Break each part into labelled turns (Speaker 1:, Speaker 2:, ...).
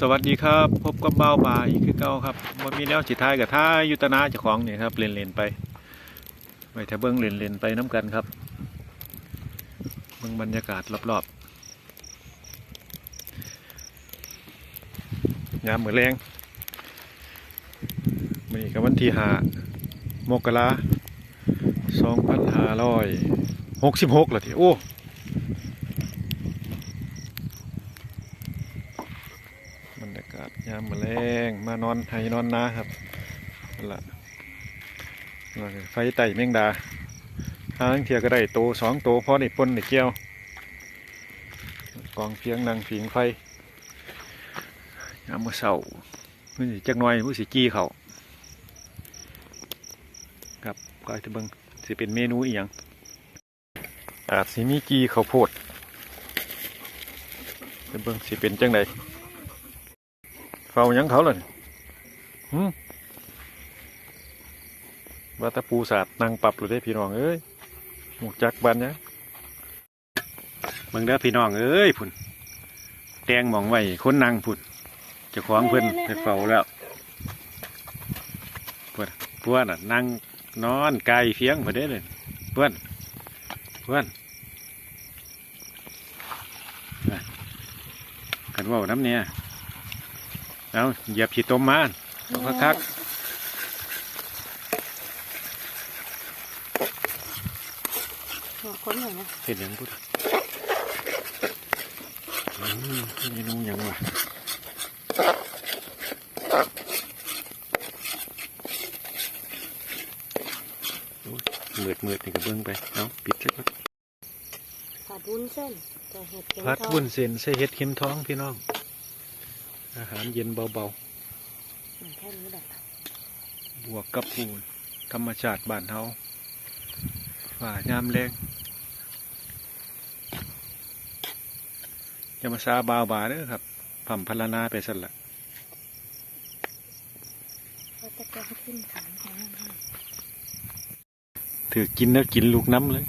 Speaker 1: สวัสดีครับพบกับเบ้าบาอีกคือเก่าครับมันมีแนวสิท้ายกับท้ายยุตนาเจ้าของเนี่ยครับเล่นเล่นไปไว้ถ้าเบิ้งเล่นเล่นไปน้ำกันครับเบิ้งบรรยากาศรอบๆยามมือแรงมีกับวันที่หามกราสองพันห้าร้อยหกสิบหกละทีโอ้ บรรยากาศยามมะแรงมานอนให้นอนนาครับนั่นละไฟไต่แมงดาทางเทียก็ได้โตสองโตพอได้ปนได้เกี่ยว กองเพียงนางผิงไฟยามมือเช้ามื้อนี้จักหน่อยผู้สิจี้เขาครับก็จะเบิ่งสิเป็นเมนูอีหยังอาจสิมีจีข้าวโพดจะเบิ่งสิเป็นจังได เฝ้าหยังเขาเลยหืมว่าแตะปูสาดนางปรับหรือได้พี่น้องเอ้ยหมูจักบันเนี่ยมึงเด้อพี่น้องเอ้ยพุ่นแตงหมองไว้คนนางพุ่นเจะคล้าของเพิ่นไปเฝ้าแล้วเพื่อนเพื่อนน่ะนั่งนอนไกลเฟียงพอได้เลยเพื่อนเพื่อนน่ะกันเว่าน้ำเนี่ย เอาเหยียบขีดต้มมาเอาคัก
Speaker 2: หัวค้นหน่อยนะ
Speaker 1: ๆเห็นยังพุทธอืมเมนูหยังวะโอ้ยมืดมืดนี่ก็เบิ้งไปเอาปิดซะก่อน
Speaker 2: ผัดวุ้นเส้นแต่เห็ดเข็ม
Speaker 1: พัด
Speaker 2: ทอง
Speaker 1: วุ้นเส้นใส่เห็ดเข็มท้องพี่น้อง อาหารเย็นเบา
Speaker 2: อืมแค่นี้แหละ
Speaker 1: ๆบวกกับปูนธรรมชาติบ้านเฮาฝ่ายามแรงจะมาซาบาวบาเด้อครับผัมพลนาไปสั่นละ
Speaker 2: เขาจะแกงขึ้นขันของนั่นให้
Speaker 1: ถือกินแล้วกินลูกน้ำเลย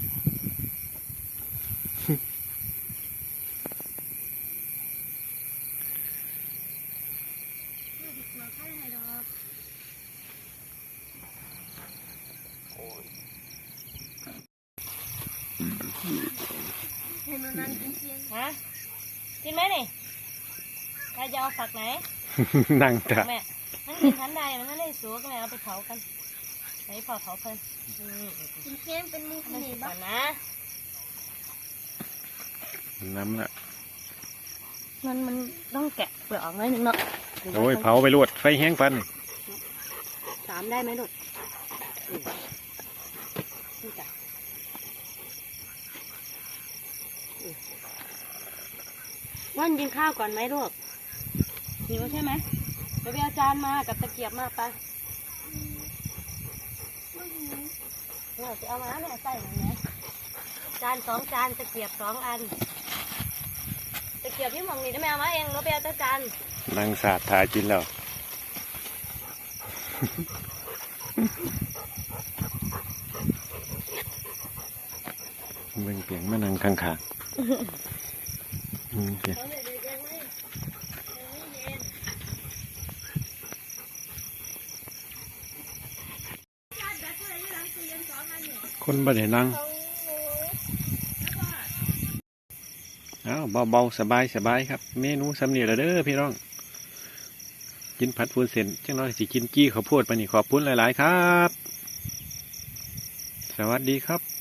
Speaker 2: ฮะกินไหมนี่ใครจะเอาฝักไหน
Speaker 1: นั่งตา
Speaker 2: แม่มันกินทันใดมันไม่ได้สูก็แม่เอาไปเผากันไหนพอเผาเพิ่นอืม
Speaker 3: กินเค้มเป็นมุก
Speaker 2: มัน
Speaker 3: นี่
Speaker 2: สิก่
Speaker 3: บ้า
Speaker 2: อนนะ
Speaker 1: น้ำละ
Speaker 2: มันมันต้องแกะเปลือกออกหน่อยหนึงเนาะ
Speaker 1: โอ้ยเผาไปรวดไฟแห้งปัน
Speaker 2: สามได้ไหมลูกอืมนี่จ้ะอืม ว่านกินข้าวก่อนไหมลูกหิวใช่ไหมเดี๋ยวไปเอาจานมากับตะเกียบมาไปเนี่ยจะเอามาเนี่ยใส่หน่อยไหมจานสองจานตะเกียบสองอัน ตะเกียบพี่หมองนี่ได้ไหมเอามาเองหรือไปเอาแต่จาน
Speaker 1: นั่งสาดทากินแล้วมึงเปลี่ยนมานั่งข้างๆ อืมเปลี่ยนคนบ่ได้นั่งเอาเบาๆสบายสบายครับ เมนูสำเนียงแล้วเด้อพี่น้อง กินผัดฟูนเส้นจังน้อยสิกินกี้ข้าวโพดไปนี่ขอบคุณหลาย ๆ ครับ สวัสดีครับ